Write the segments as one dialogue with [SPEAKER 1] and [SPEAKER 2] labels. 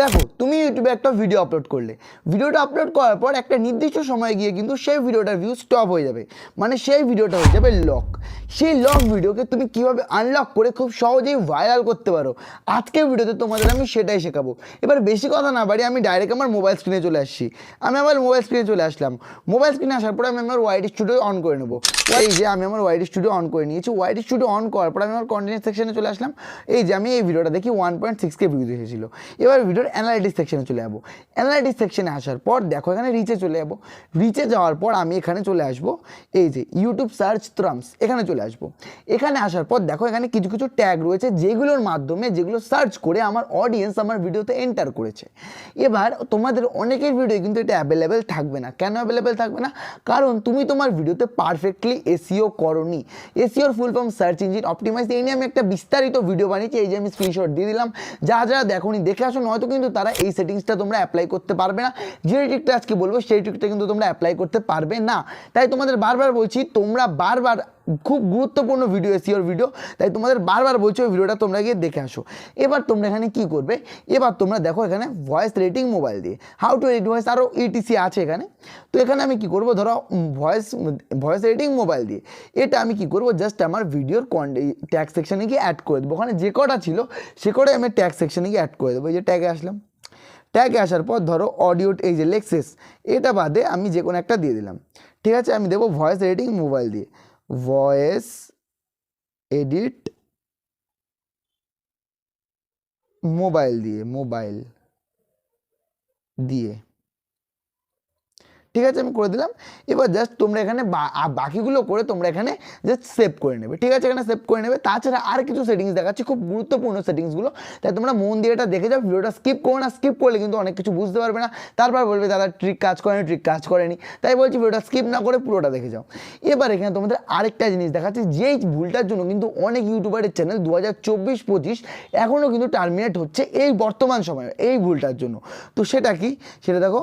[SPEAKER 1] দেখো, তুমি ইউটিউবে একটা ভিডিও আপলোড করলে। ভিডিওটা আপলোড করার পর একটা নির্দিষ্ট সময় গিয়ে কিন্তু সেই ভিডিওটার ভিউ স্টপ হয়ে যাবে। মানে সেই ভিডিওটা হয়ে যাবে লক সেই লক ভিডিওকে তুমি কীভাবে আনলক করে খুব সহজেই ভাইরাল করতে পারো? আজকের ভিডিওতে তোমাদের আমি সেটাই শেখাবো। এবার বেশি কথা না বাড়ি আমি ডাইরেক্ট আমার মোবাইল স্ক্রিনে চলে আসছি। আমি আমার মোবাইল স্ক্রিনে চলে আসলাম। মোবাইল স্ক্রিনে আসার পরে আমি আমার ওয়াইড স্টুডিও অন করে নেব। এই যে আমি আমার ওয়াইড স্টুডিও অন করে নিয়েছি। ওয়াইড স্টুডিও অন করার পর আমি আমার কন্টেন্ট সেকশনে চলে আসলাম। এই যে আমি এই ভিডিওটা দেখি one point six K views এসেছিল। এবার ভিডিওর অ্যানালাইটিস সেকশনে চলে যাব। অ্যানালাইটিস সেকশনে আসার পর দেখো এখানে রিচে চলে যাব। রিচে যাওয়ার পর আমি এখানে চলে আসব, এই যে ইউটিউব সার্চ ট্রামস এখানে চলে আসব। এখানে আসার পর দেখো এখানে কিছু কিছু ট্যাগ রয়েছে, যেগুলোর মাধ্যমে যেগুলো সার্চ করে আমার অডিয়েন্স আমার ভিডিওতে এন্টার করেছে। এবার তোমাদের অনেকের ভিডিও কিন্তু এটা অ্যাভেলেবেল থাকবে না। কেন অ্যাভেলেবেল থাকবে না? কারণ তুমি তোমার ভিডিওতে পারফেক্টলি এসিও করনি। এসিওর full form search engine optimize এই নিয়ে আমি একটা বিস্তারিত ভিডিও বানিয়েছি, এই যে আমি স্ক্রিনশট দিয়ে দিলাম। যা যারা দেখোনি, দেখে আসো, নয়তো কিন্তু তারা এই সেটিংসটা তোমরা অ্যাপ্লাই করতে পারবে না। যে ট্রিকটা আজকে বলব, সেই ট্রিকটা কিন্তু তোমরা অ্যাপ্লাই করতে পারবে না। তাই তোমাদের বারবার বলছি, তোমরা বারবার খুব গুরুত্বপূর্ণ ভিডিও এসিওর ভিডিও তাই তোমাদের বারবার বলছি, ওই ভিডিওটা তোমরা গিয়ে দেখে আসো। এবার তোমরা এখানে কি করবে? এবার তোমরা দেখো এখানে ভয়েস রেটিং মোবাইল দিয়ে। হাউ টু এডিট ভয়েস আরও ইটিসি আছে এখানে। তো এখানে আমি কি করব? ধরো ভয়েস ভয়েস রেটিং মোবাইল দিয়ে। এটা আমি কি করব? জাস্ট আমার ভিডিওর ট্যাগ সেকশানে গিয়ে অ্যাড করে দেবো। ওখানে যে কটা ছিল, সে কটাই আমি ট্যাগ সেকশনে গিয়ে অ্যাড করে দেবো। এই যে ট্যাগে আসলাম। ট্যাগে আসার পর ধরো অডিও এই যে লেক্সেস এটা বাদে আমি যে কোনো একটা দিয়ে দিলাম। ঠিক আছে? আমি দেবো ভয়েস এডিটিং মোবাইল দিয়ে। ভয়েস এডিট মোবাইল দিয়ে মোবাইল দিয়ে ঠিক আছে, আমি করে দিলাম। এবার জাস্ট তোমরা এখানে বাকিগুলো করে তোমরা এখানে জাস্ট সেভ করে নেবে। ঠিক আছে, এখানে সেভ করে নেবে। তাছাড়া আর কিছু সেটিংস দেখাচ্ছি, খুব গুরুত্বপূর্ণ সেটিংসগুলো তাই তোমরা মন দিয়ে এটা দেখে যাও। ভিডিওটা স্কিপ করো না স্কিপ করলে কিন্তু অনেক কিছু বুঝতে পারবে না। তারপর বলবে, দাদা ট্রিক কাজ করেনি ট্রিক কাজ করেনি। তাই বলছি, ভিডিওটা স্কিপ না করে পুরোটা দেখে যাও। এবার এখানে তোমাদের আরেকটা জিনিস দেখাচ্ছি, যেই ভুলটার জন্য কিন্তু অনেক ইউটিউবারের চ্যানেল দু হাজার চব্বিশ পঁচিশ এখনও কিন্তু টার্মিনেট হচ্ছে এই বর্তমান সময়ে, এই ভুলটার জন্য। তো সেটা কি? সেটা দেখো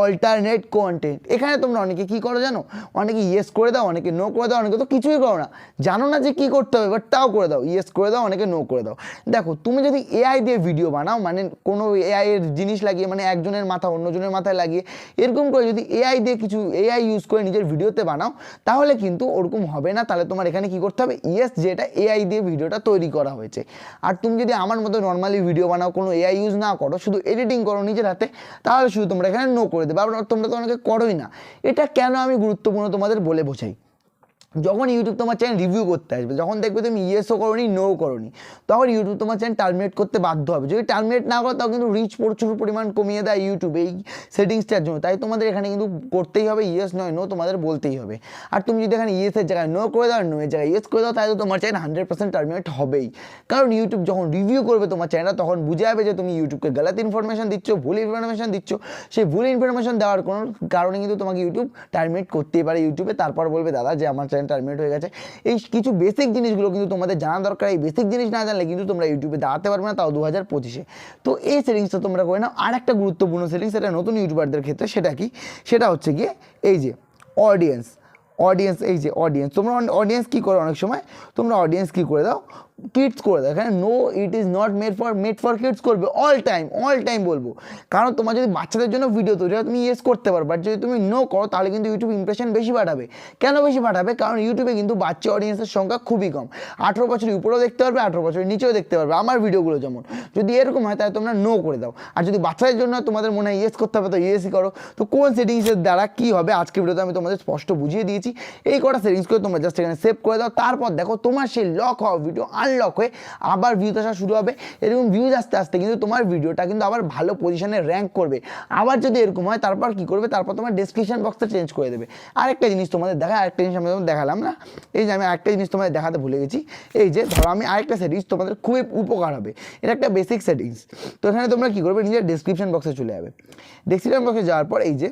[SPEAKER 1] অল্টারনেট কন্টেন্ট এখানে তোমরা অনেকে কি করো জানো? অনেকে ইয়েস করে দাও, অনেকে নো করে দাও, অনেকে তো কিছুই করো না। জানো না যে কি করতে হবে বাট তাও করে দাও। ইয়েস করে দাও, অনেকে নো করে দাও। দেখো, তুমি যদি এআই দিয়ে ভিডিও বানাও মানে কোনো এআই এর জিনিস লাগিয়ে মানে একজনের মাথা অন্যজনের মাথায় লাগিয়ে, এরকম করে যদি এআই দিয়ে কিছু এআই ইউজ করে নিজের ভিডিওতে বানাও, তাহলে কিন্তু ওরকম হবে না। তাহলে তোমার এখানে কি করতে হবে? ইয়েস যেটা এআই দিয়ে ভিডিওটা তৈরি করা হয়েছে। আর তুমি যদি আমার মতো নর্মালি ভিডিও বানাও, কোনো এআই ইউজ না করো, শুধু এডিটিং করো নিজের হাতে, তাহলে শুধু তোমরা এখানে নো করে দেবে। আবার তোমরা তো অনেকে করোই না। এটা কেন আমি গুরুত্বপূর্ণ তোমাদের বলে বোঝাই? যখন ইউটিউব তোমার চ্যানেল রিভিউ করতে আসবে, যখন দেখবে তুমি ইয়েসও করোনি নো করোনি, তখন ইউটিউব তোমার চ্যানেল টার্মিনেট করতে বাধ্য হবে। যদি টার্মিনেট না করো, তাও কিন্তু রিচ প্রচুর পরিমাণ কমিয়ে দেয় ইউটিউব এই সেটিংসটার জন্য। তাই তোমাদের এখানে কিন্তু করতেই হবে ইয়েস নয় নো তোমাদের বলতেই হবে। আর তুমি যদি এখানে ইয়েসের জায়গায় নো করে দাও নো এর জায়গায় ইয়েস করে দাও, তাহলে তোমার চ্যানেল হান্ড্রেড পার্সেন্ট টার্মিনেট হবেই। কারণ ইউটিউব যখন রিভিউ করবে তোমার চ্যানেল তখন বুঝে যাবে যে তুমি ইউটিউবকে গলত ইনফরমেশন দিচ্ছ, ভুল ইনফরমেশন দিচ্ছ। সেই ভুল ইনফরমেশন দেওয়ার কোনো কারণে কিন্তু তোমাকে ইউটিউব টার্মিনেট করতেই পারে ইউটিউবে তারপর বলবে, দাদা, যে আমার চ্যানেল টার্মিনেট হয়ে গেছে। এই কিছু বেসিক জিনিসগুলো কিন্তু তোমাদের জানা দরকার। এই বেসিক জিনিস না জানলে কিন্তু তোমরা ইউটিউবে দাঁড়াতে পারবে না, তাও দু হাজার পঁচিশে। তো এই সেটিংসটা তোমরা করে নাও। আর একটা গুরুত্বপূর্ণ সেটিংস সেটা নতুন ইউটিউবারদের ক্ষেত্রে সেটা কি? সেটা হচ্ছে গিয়ে এই যে অডিয়েন্স অডিয়েন্স এই যে অডিয়েন্স তোমরা অডিয়েন্স কী করো অনেক সময়? তোমরা অডিয়েন্স কী করে দাও? কিডস করে দাও এখানে no it is not made for made for kids করবে অল টাইম অল টাইম বলব। কারণ তোমার যদি বাচ্চাদের জন্য ভিডিও তৈরি হয়, তুমি ইয়েস করতে পারো। বাট যদি তুমি নো করো, তাহলে কিন্তু ইউটিউব ইমপ্রেশন বেশি পাঠাবে কেন বেশি পাঠাবে কারণ ইউটিউবে কিন্তু বাচ্চা অডিয়েন্সের সংখ্যা খুবই কম। আঠেরো বছরের উপরেও দেখতে পারবে, আঠেরো বছরের নিচেও দেখতে পারবে। আমার ভিডিওগুলো যেমন। যদি এরকম হয়, তাহলে তোমরা নো করে দাও। আর যদি বাচ্চাদের জন্য তোমাদের মনে হয় ইয়েস করতে হবে, তো ইয়েসই করো। তো কোন সেটিংসের দ্বারা কী হবে? আজকে ভিডিওতে আমি তোমাদের স্পষ্ট বুঝিয়ে দিয়েছি। এই কটা সেটিংস করে তোমরা জাস্ট এখানে সেভ করে দাও। তারপর দেখো তোমার সেই লক হওয়া ভিডিও আনলক হয়ে আবার ভিউজ আসা শুরু হবে। এরকম ভিউজ আসতে আসতে কিন্তু তোমার ভিডিওটা কিন্তু আবার ভালো পজিশনে র্যাঙ্ক করবে। আবার যদি এরকম হয়, তারপর কি করবে? তারপর তোমার ডেসক্রিপশন বক্সটা চেঞ্জ করে দেবে। আরেকটা জিনিস তোমাদের দেখা, আরেকটা জিনিস আমি দেখালাম না। এই যে আমি আরেকটা জিনিস তোমাদের দেখাতে ভুলে গেছি। এই যে ধরো আমি আরেকটা সেটিংস তোমাদের খুবই উপকার হবে। এটা একটা বেসিক সেটিংস তো এখানে তোমরা কি করবে? নিজের ডেসক্রিপশন বক্সে চলে যাবে। ডেসক্রিপশন বক্সে যাওয়ার পর এই যে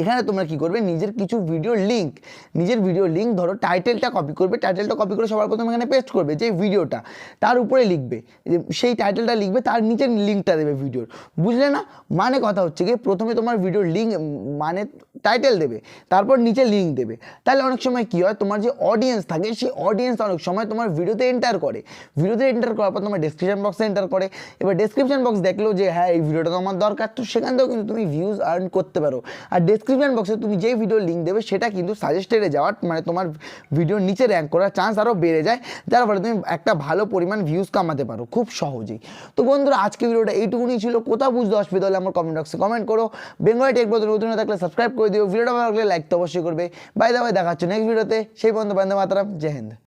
[SPEAKER 1] এখানে তোমরা কি করবে? নিজের কিছু ভিডিও লিঙ্ক নিজের ভিডিও লিঙ্ক ধরো টাইটেলটা কপি করবে টাইটেলটা কপি করে সবার প্রথমে এখানে পেস্ট করবে যে ভিডিওটা তার উপরে লিখবে সেই টাইটেলটা লিখবে, তার নিচের লিঙ্কটা দেবে ভিডিওর বুঝলে না? মানে কথা হচ্ছে কি? প্রথমে তোমার ভিডিওর লিঙ্ক মানে টাইটেল দেবে, তারপর নিচে লিঙ্ক দেবে। তাহলে অনেক সময় কী হয়? তোমার যে অডিয়েন্স থাকে, সেই অডিয়েন্স অনেক সময় তোমার ভিডিওতে এন্টার করে। ভিডিওতে এন্টার করার পর তোমার ডেসক্রিপশন বক্সে এন্টার করে। এবার ডেসক্রিপশন বক্স দেখল যে হ্যাঁ এই ভিডিওটা তোমার দরকার। তো সেখান থেকেও কিন্তু তুমি ভিউজ আর্ন করতে পারো। আর ডেসক্রিপশন বক্সে তুমি যেই ভিডিও লিঙ্ক দেবে, সেটা কিন্তু সাজেস্টেডে যাওয়ার মানে তোমার ভিডিওর নিচে র্যাঙ্ক করার চান্স আরও বেড়ে যায়। যার ফলে তুমি একটা ভালো পরিমাণ ভিউজ কামাতে পারো, খুব সহজেই। তো বন্ধুরা আজকে ভিডিওটা এইটুকুনি ছিল। কোথাও বুঝতে অসুবিধা হলে আমার কমেন্ট বক্সে কমেন্ট করো। বেঙ্গলি টেক বলতে নতুন থাকলে সাবস্ক্রাইব করে দিও ভিডিওটা ভালো লাগলে লাইক তো অবশ্যই করবে। বাই দা বাই দেখা হচ্ছে নেক্সট ভিডিওতে সেই পর্যন্ত বান্ধব মাতারাম, জয় হিন্দ।